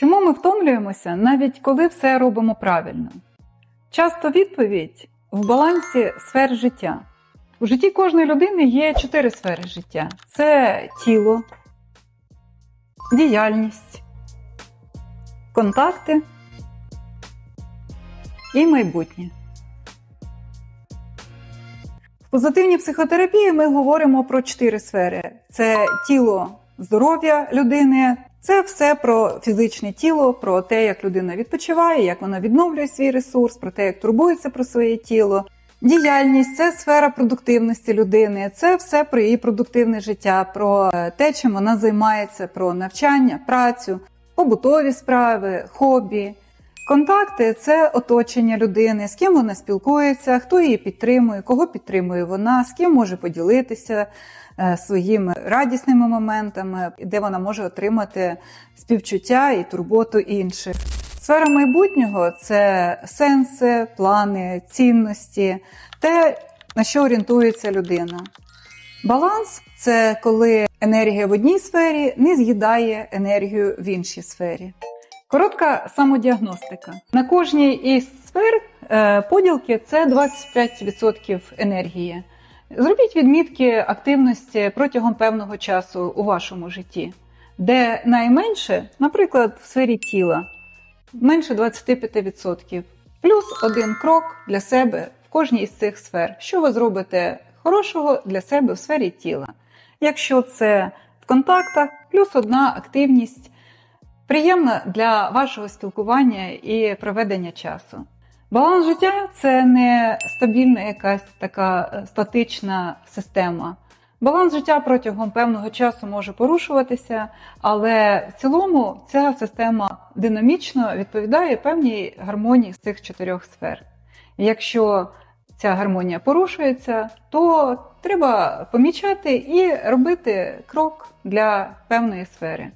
Чому ми втомлюємося, навіть коли все робимо правильно? Часто відповідь в балансі сфер життя. У житті кожної людини є чотири сфери життя: це тіло, діяльність, контакти і майбутнє. В позитивній психотерапії ми говоримо про чотири сфери: це тіло, здоров'я людини, це все про фізичне тіло, про те, як людина відпочиває, як вона відновлює свій ресурс, про те, як турбується про своє тіло. Діяльність це сфера продуктивності людини, це все про її продуктивне життя, про е, те, чим вона займається, про навчання, працю, побутові справи, хобі. Контакти це оточення людини, з ким вона спілкується, хто її підтримує, кого підтримує вона, з ким може поділитися е, своїми радісними моментами, де вона може отримати співчуття і турботу інших. Сфера майбутнього це сенси, плани, цінності, те, на що орієнтується людина. Баланс це коли енергія в одній сфері не з'їдає енергію в іншій сфері. Коротка самодіагностика. На кожній із сфер е, поділки це 25% енергії. Зробіть відмітки активності протягом певного часу у вашому житті, де найменше, наприклад, в сфері тіла, менше 25%. Плюс один крок для себе в кожній із цих сфер. Що ви зробите хорошого для себе в сфері тіла? Якщо це в контактах, плюс одна активність приємна для вашого спілкування і проведення часу. Баланс життя це не стабільна якась така е, статична система. Баланс життя протягом певного часу може порушуватися, але в цілому ця система динамічно відповідає певній гармонії з цих чотирьох сфер. Якщо ця гармонія порушується, то треба помічати і робити крок для певної сфери.